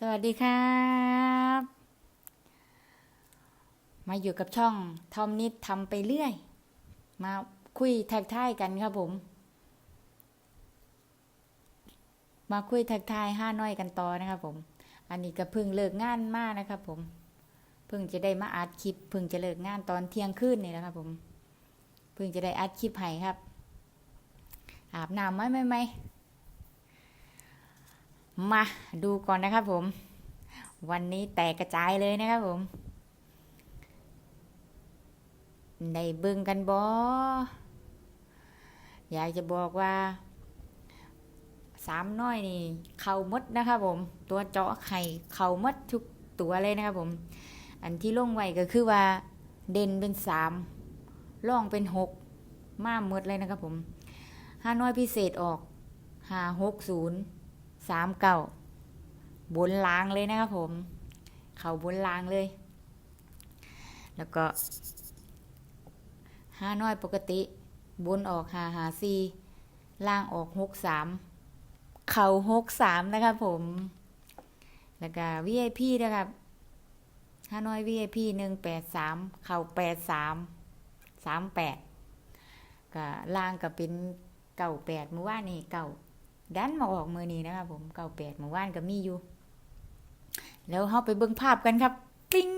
สวัสดีครับ มาอยู่กับช่องทอมนิดทำไปเรื่อย มาคุยทักทายกันครับผม มาคุยทักทายห้าน้อยกันต่อนะครับผม อันนี้ก็เพิ่งเลิกงานมากนะครับผม เพิ่งจะได้มาอัดคลิป เพิ่งจะเลิกงานตอนเที่ยงคืนนี่แหละครับผม เพิ่งจะได้อัดคลิปให้ครับ อาบน้ำไหมไหมไหม มาดูก่อนนะครับผม วันนี้แตกกระจายเลยนะครับผมในเบิ่งกันบออยากจะบอกว่าสามน้อยนี่เข่ามดนะครับผม ตัวเจาะไข่เข่ามดทุกตัวเลยนะครับผม อันที่ลงไว้ก็คือว่า เด่นเป็นสามล่องเป็นหกมาหมดเลยนะครับผมห้าน้อยพิเศษออกห้าหกศูนย์ สามเก่าบนล้างเลยนะครับผม เขาบนล้างเลย แล้วก็ห้าน้อยปกติ บนออกหาหาซีล่างออกหกสามเข่าหกสามนะครับผม แล้วก็ VIP นะครับห้าน้อย VIP หนึ่งแปดสามเข่าแปดสามสามแปดก็ล่างก็เป็นเก่าแปดเมื่อวานนี่เก่า ดันมาออกมือนี้นะครับผมเก่าแปดเมื่อวานก็มีอยู่ แล้วเข้าไปเบิ่งภาพกันครับ ปิ้ง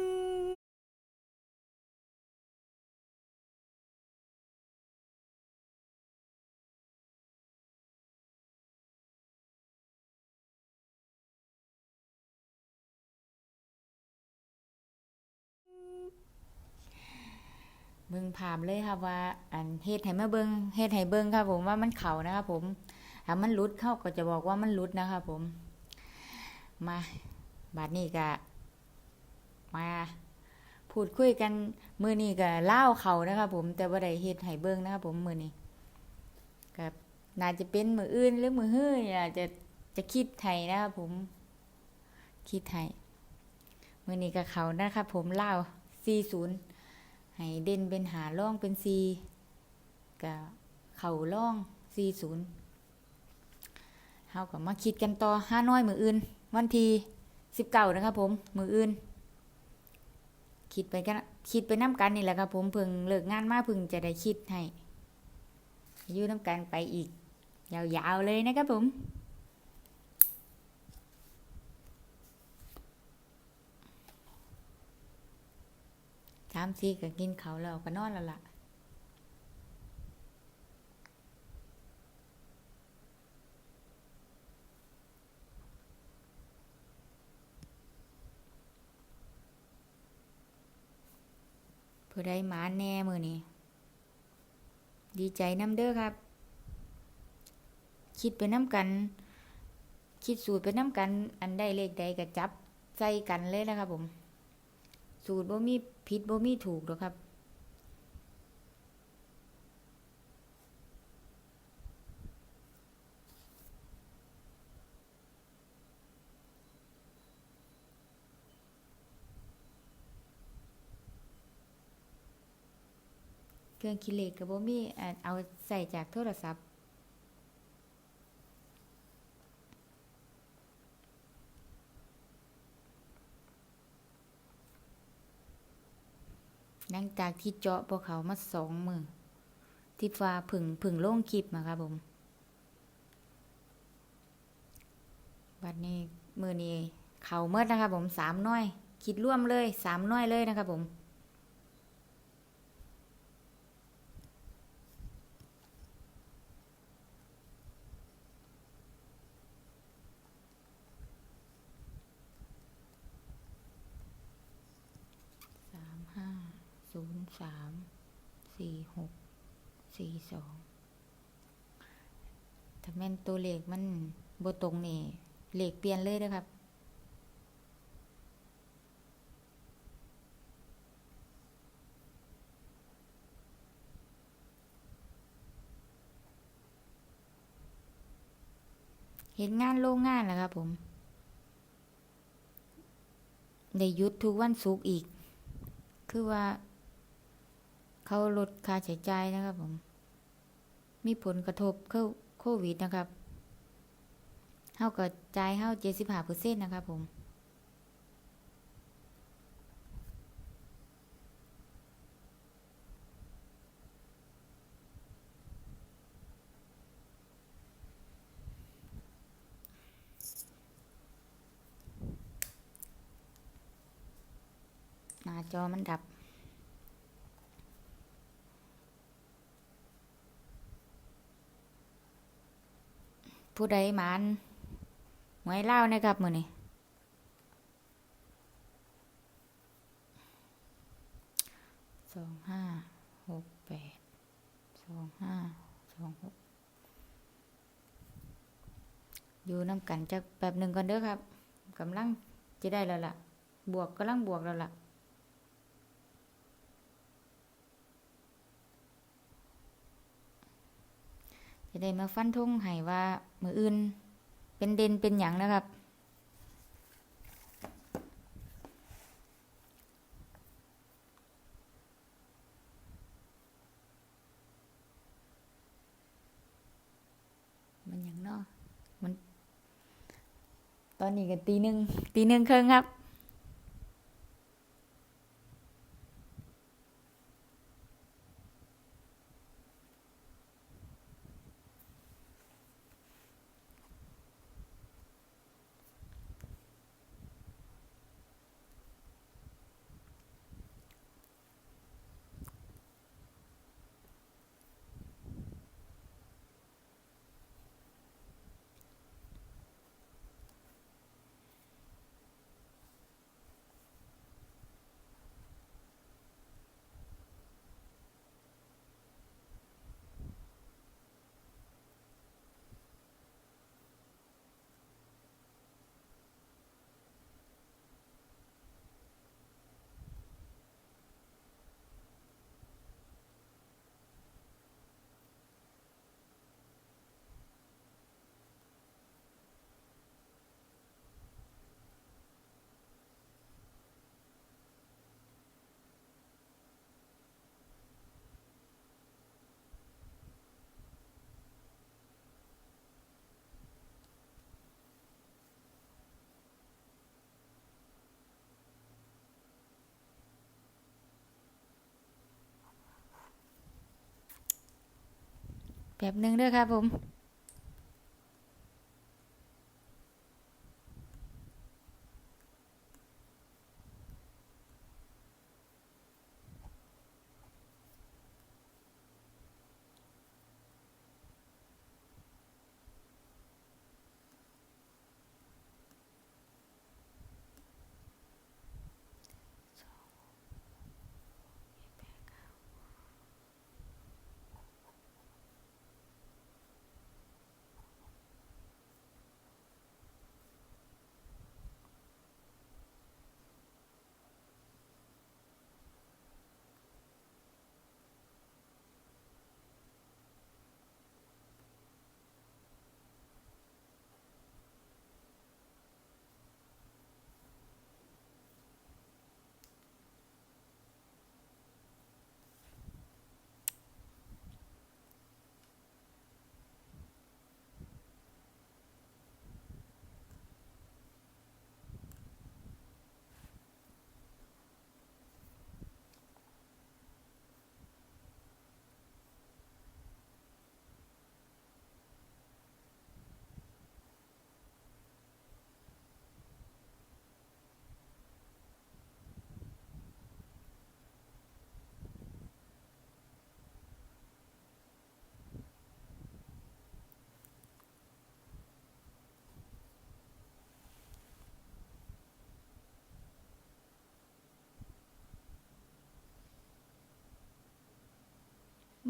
เบิ่งภาพเลยครับว่า อันเฮ็ดให้มาเบิ่งเฮ็ดให้เบิ่งครับผมว่ามันเข่านะครับผม ถ้ามันหลุดเข้าก็จะบอกว่ามันหลุดนะครับผม มาบัดนี้ก็มาพูดคุยกันมือนี้ก็เล่าเขานะครับผมแต่ว่าได้เฮ็ดให้เบิ่งนะครับผมมือนี้ก็น่าจะเป็นมืออื่นหรือมือฮื้อนี่ล่ะจะจะคิดไทยนะครับผม คิดไทยมือนี้ก็เขานะครับผมเล่าว40ให้เด่นเป็นหาล่องเป็น4ก็เข่าล่อง40 เฮาก็มาคิดกันต่อห้าน้อยมืออื่น วันที่สิบเก้านะครับผม มืออื่น คิดไปกันคิดไปน้ำกันนี่แหละครับผมเพิ่งเลิกงานมาเพิ่งจะได้คิดให้ยู่น้ำกันไปอีก ยาวๆเลยนะครับผมสามสี่ก็กินเขาแล้วก็นอนแล้วล่ะือได้หมาแน่มือนี่ดีใจน้ำเด้อครับ คิดไปน้ำกัน คิดสูตรไปน้ำกัน อันได้เลขใดก็จับใส่กันเลยนะครับผม สูตรบ่มีผิดบ่มีถูกหรอกครับ รื่องคิดเลขก็บ่มีอ่าเอาใส่จากโทรศัพท์ หลังจากที่เจาะพวกเขามาสองมือที่ฟ้าผึ่งผึ่งโล่งคลิปมาครับผมบัดนี้มือนี้เขาเมื่อนะครับผมสามน้อย คิดร่วมเลยสามน้อยเลยนะครับผม สามห้าศูนย์ สามสี่หกสี่สองถ้าแม่นตัวเลขมันบตรงนี่เลขเปลี่ยนเลยนะครับ เห็นงานโรงงานแล้วครับผมได้ยุดทุกวันศุกร์อีก คือว่า เขาลดค่าใช้จ่ายนะครับผม มีผลกระทบเข้าโควิดนะครับเฮากับจ่ายเฮาเจ็ดสิบห้าเปอร์เซ็นต์นะครับผมหน้าจอมันดับ ผู้ใดหมานหวยเล่านะครับมือนี่สองห้าหกแปดสองห้าสองหกอยู่น้ำกันจักแป๊บหนึ่งก่อนเด้อครับกำลังจะได้แล้วล่ะ บวกกำลังบวกแล้วล่ะ ได้มาฟันธงให้ว่ามืออื่น เป็นเด่นเป็นหยังนะครับ มันหยังเนาะมัน ตอนนี้ก็ตีหนึ่งตีหนึ่งครึ่งครับ แบบหนึ่งด้วยครับผม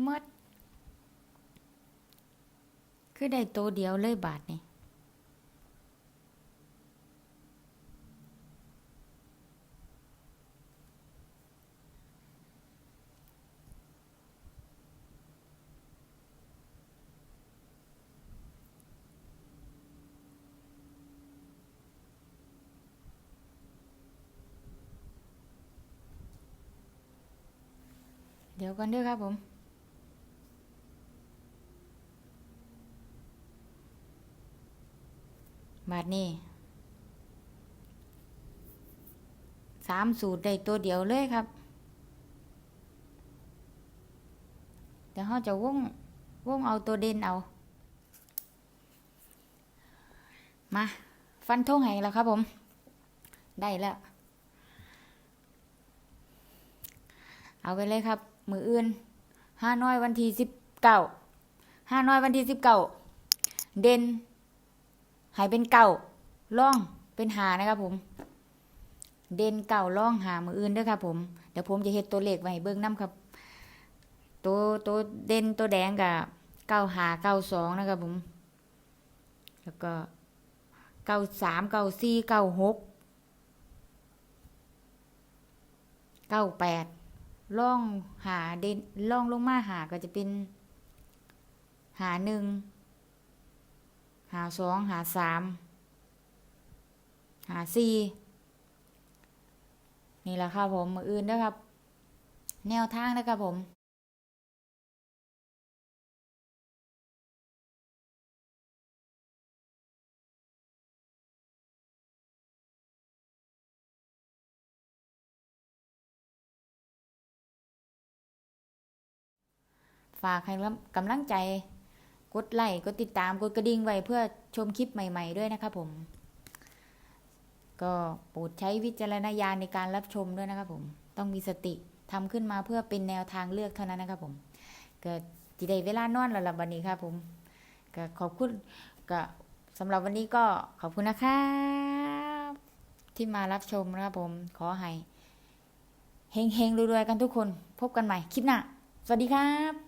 หมด คือได้โตเดียวเลยบาทนี่เดี๋ยวก่อนด้อครับผม บาทนี้สามสูตรได้ตัวเดียวเลยครับเดี๋ยวเขาจะวงวงเอาตัวเด่นเอา มา ฟันทงให้แล้วครับผม ได้แล้ว เอาไปเลยครับ มืออื่นห้าน้อยวันที่สิบเก้าห้าน้อยวันที่สิบเก้าเด่น หายเป็นเก่าล่องเป็นหานะครับผม เด่นเก่าล่องหามืออื่นด้วยครับผม เดี๋ยวผมจะเฮ็ดตัวเลขไว้เบิ่งน้ำครับ ตัวตัวเด่นตัวแดงกับเก้าหาเก้าสองนะครับผม แล้วก็เก้าสามเก้าสี่เก้าหกเก้าแปดล่องหาเด่นล่องลงมาหาก็จะเป็นหาหนึ่ง หาสองหาสามหาสี่นี่แหละครับผมมืออื่นนะครับ แนวทางนะครับผมฝากให้กำลังใจ ดไลค์ กดติดตาม กดกระดิ่งไว้เพื่อชมคลิปใหม่ ๆ ด้วยนะครับผม ก็โปรดใช้วิจารณญาณในการรับชมด้วยนะครับผม ต้องมีสติทำขึ้นมาเพื่อเป็นแนวทางเลือกเท่านั้นนะครับผม ก็จีได้เวลานอนแล้วล่ะวันนี้ครับผม ก็ขอบคุณก็สำหรับวันนี้ก็ขอบคุณนะครับที่มารับชมนะครับผม ขอให้เฮงๆรวยๆกันทุกคน พบกันใหม่คลิปหน้า สวัสดีครับ